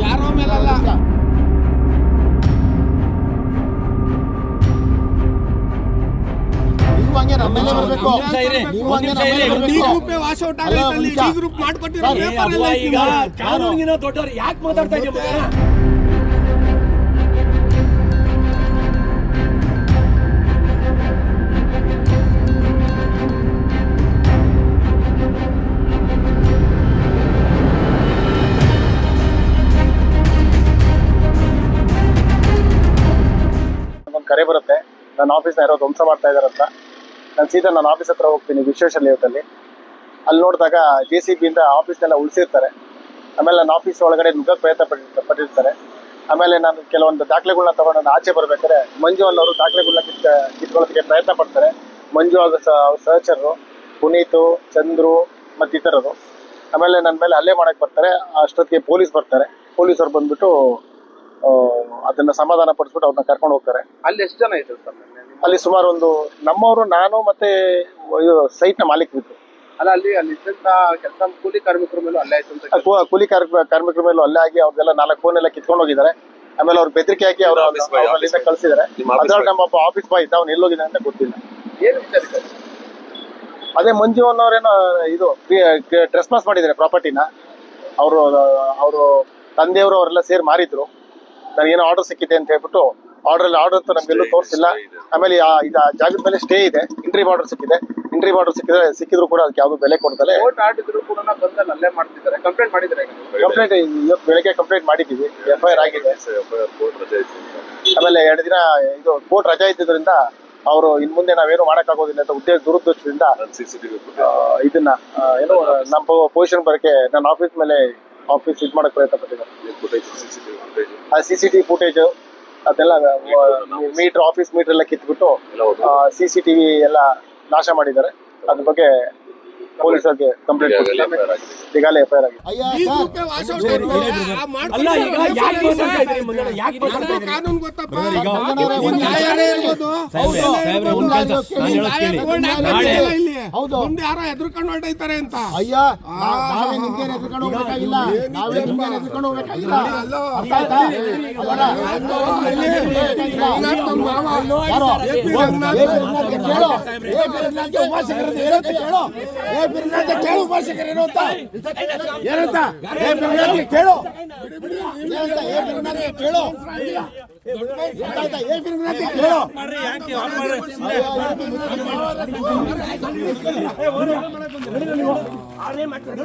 ಯಾರೋ ಮೇಲಲ್ಲ. ನೀವು ಹಂಗೆ ನಮ್ಮ ಮೇಲೆ ಬರಬೇಕು. ನೀವು ಹಂಗೆ ಗ್ರೂಪ್ ಅಲ್ಲಿ ಯಾಕೆ ಮಾತಾಡ್ತಾ ಇದ್ದೀರಾ ಕರೆ ಬರುತ್ತೆ. ನನ್ನ ಆಫೀಸ್ನ ಯಾರೋ ಧ್ವಂಸ ಮಾಡ್ತಾ ಇದಾರಂತ ನಾನು ಸೀದಾ ನನ್ನ ಆಫೀಸ್ ಹತ್ರ ಹೋಗ್ತೀನಿ ವಿಶ್ವೇಶ್ವರ ಲೇಔಟಲ್ಲಿ ಅಲ್ಲಿ ನೋಡಿದಾಗ ಜೆ ಸಿ ಬಿಯಿಂದ ಆಫೀಸ್ನೆಲ್ಲ ಉಳಿಸಿರ್ತಾರೆ. ಆಮೇಲೆ ನನ್ನ ಆಫೀಸ್ ಒಳಗಡೆ ನುಗ್ಗಕ್ಕೆ ಪ್ರಯತ್ನ ಪಟ್ಟಿ, ಪಟ್ಟಿರ್ತಾರೆ. ಆಮೇಲೆ ನಾನು ಕೆಲವೊಂದು ದಾಖಲೆಗಳನ್ನ ತಗೊಂಡು ನಾನು ಆಚೆ ಬರಬೇಕಾದ್ರೆ ಮಂಜು ಅನ್ನೋರು ದಾಖಲೆಗಳನ್ನ ಕಿತ್ತ ಕಿತ್ಕೊಳ್ಳೋದಕ್ಕೆ ಪ್ರಯತ್ನ ಪಡ್ತಾರೆ. ಮಂಜು ಹಾಗೂ ಸಹಚರರು, ಪುನೀತು, ಚಂದ್ರು ಮತ್ತು ಇತರರು. ಆಮೇಲೆ ನನ್ನ ಮೇಲೆ ಹಲ್ಲೆ ಮಾಡಕ್ಕೆ ಬರ್ತಾರೆ. ಅಷ್ಟೊತ್ತಿಗೆ ಪೊಲೀಸ್ ಬರ್ತಾರೆ. ಪೊಲೀಸರು ಬಂದ್ಬಿಟ್ಟು ಅದನ್ನ ಸಮಾಧಾನ ಪಡಿಸ್ಬಿಟ್ಟು ಅವ್ರನ್ನ ಕರ್ಕೊಂಡು ಹೋಗ್ತಾರೆ. ಅಲ್ಲಿ ಎಷ್ಟು ಜನ ಇದ್ರು ಸರ್? ಅಲ್ಲಿ ಸುಮಾರು ಒಂದು ನಮ್ಮವರು ನಾನು ಮತ್ತೆ ಇದು ಸೈಟ್ನ ಮಾಲೀಕರಿದ್ರು ಅಲ್ಲ ಅಲ್ಲಿ ಅಲ್ಲಿ ಇದ್ದಂತ ಕೆಲಸ ಕೂಲಿ ಕಾರ್ಮಿಕರ ಮೇಲೂ ಅಲ್ಲೇ ಆಯ್ತು ಅಂತ ಕೂ- ಕೂಲಿ ಕಾರ್ಮಿಕ ಕಾರ್ಮಿಕರ ಮೇಲೂ ಅಲ್ಲೇ ಆಗಿ ಅವ್ರದ್ದೆಲ್ಲ ನಾಲ್ಕು ಫೋನ್ ಎಲ್ಲ ಕಿತ್ಕೊಂಡು ಹೋಗಿದ್ದಾರೆ ಆಮೇಲೆ ಅವ್ರು ಬೆದರಿಕೆ ಹಾಕಿ ಅವ್ರ ಅಲ್ಲಿಂದ ಕಳ್ಸಿದ್ದಾರೆ. ಅದ್ರಲ್ಲಿ ನಮ್ಮ ಒಬ್ಬ ಆಫೀಸ್ ಬಾಯ್ ಇದ್ದ ಅವ್ನು ಎಲ್ಲೋಗಿದ್ದಾನೆ ಅಂತ ಗೊತ್ತಿಲ್ಲ. ಏನು ವಿಚಾರ ಅದೇ ಮಂಜು ಅನ್ನೋರೇನೋ ಇದು ಡ್ರೆಸ್ ಮಾಸ್ ಮಾಡಿದ್ದಾರೆ ಪ್ರಾಪರ್ಟಿನ ಅವರು ಅವರು ತಂದೆಯವರು ಅವರೆಲ್ಲ ಸೇರಿ ಮಾರಿದ್ರು. ನನಗೇನೋ ಆರ್ಡರ್ ಸಿಕ್ಕಿದೆ ಅಂತ ಹೇಳ್ಬಿಟ್ಟು ಆರ್ಡರ್ ಆರ್ಡರ್ ಅಂತ ನಮ್ಗೆಲ್ಲೂ ತೋರಿಸಿಲ್ಲ. ಆಮೇಲೆ ಆ- ಇದು ಆ ಜಾಗದ ಮೇಲೆ ಸ್ಟೇ ಇದೆ. ಇಂಟ್ರಿ ಬಾರ್ಡರ್ ಸಿಕ್ಕಿದೆ. ಇಂಟ್ರಿ ಬಾರ್ಡರ್ ಸಿಕ್ಕಿದ್ರೆ ಸಿಕ್ಕಿದ್ರು ಕೂಡ ಅದಕ್ಕೆ ಯಾವ್ದು ಬೆಲೆ ಕೊಡ್ತಾರೆ ಕೋರ್ಟ್ ಆಡಿದ್ರು ಕೂಡ ಬಂದಲ್ಲಿ ಅಲ್ಲೇ ಮಾಡ್ತಿದ್ದಾರೆ. ಕಂಪ್ಲೇಂಟ್ ಇವತ್ತು ಬೆಳಗ್ಗೆ ಕಂಪ್ಲೇಂಟ್ ಮಾಡಿದ್ದೀವಿ. ಎಫ್ಐಆರ್ ಐ ಆರ್ ಆಗಿದೆ. ಆಮೇಲೆ ಎರಡು ದಿನ ಇದು ಕೋರ್ಟ್ ರಜಾ ಇದ್ದಿದ್ರಿಂದ ಅವರು ಇನ್ ಮುಂದೆ ನಾವೇನು ಮಾಡಕ್ಕಾಗೋದಿಲ್ಲ ಅಂತ ಉದ್ದೇಶ ದುರುದ್ದೇಶದಿಂದ ಇದನ್ನ ಏನೋ ಏನು ನಮ್ಮ ಪೊಸಿಷನ್ ಬರಕ್ಕೆ ನನ್ನ ಆಫೀಸ್ ಮೇಲೆ ಆಫೀಸ್ ಇದು ಮಾಡಕ್ ಪ್ರಯತ್ನ ಪಟ್ಟಿದ್ದಾರೆ. ಆ ಸಿ ಸಿ ಟಿ ಫುಟೇಜ್ ಅದೆಲ್ಲ ಮೀಟರ್ ಆಫೀಸ್ ಮೀಟರ್ ಎಲ್ಲ ಕಿತ್ಬಿಟ್ಟು ಸಿ ಸಿ ಟಿವಿ ಎಲ್ಲ ನಾಶ ಮಾಡಿದ್ದಾರೆ. ಅದ್ರ ಬಗ್ಗೆ ಪೊಲೀಸರಿಗೆ ಕಂಪ್ಲೇಂಟ್ ಕೊಟ್ಟಿದ್ದಾರೆ. ಈಗಾಗಲೇ ಎಫ್ ಐ ಆರ್ ಆಗಿದೆ. ಹೌದು. ಮುಂದೆ ಯಾರೋ ಎದುರ್ಕೊಂಡು ಹೊರಟೈತಾರೆ ಅಂತ ಅಯ್ಯ ನಾವೇ ನಿಮ್ಗೆ ಎದ್ಕೊಂಡು ಹೋಗ್ಬೇಕಾಗಿಲ್ಲ ನಾವೇ ನಿಮ್ಗೆ ಎದ್ಕೊಂಡು ಹೋಗ್ಬೇಕಾಗಿಲ್ಲ. ಅರ್ಥ ಆಯ್ತಾ? ಕೇಳು. ಉಪಾಸಕರದ್ದು ಏನಂತ ಕೇಳು. ಏ ಬಿರ್ನಾಥ್ಗೆ ಕೇಳು ಉಪಾಸಕರು ಏನು ಅಂತ. ಏನಂತ? ಕೇಳು. ಏನಂತ? ಏ ಬಿರ್ನಾಥ್ಗೆ ಕೇಳು. ಏ ಬಿರ್ನಾಥ್ಗೆ ಕೇಳು. ಮಾಡ್ರಿ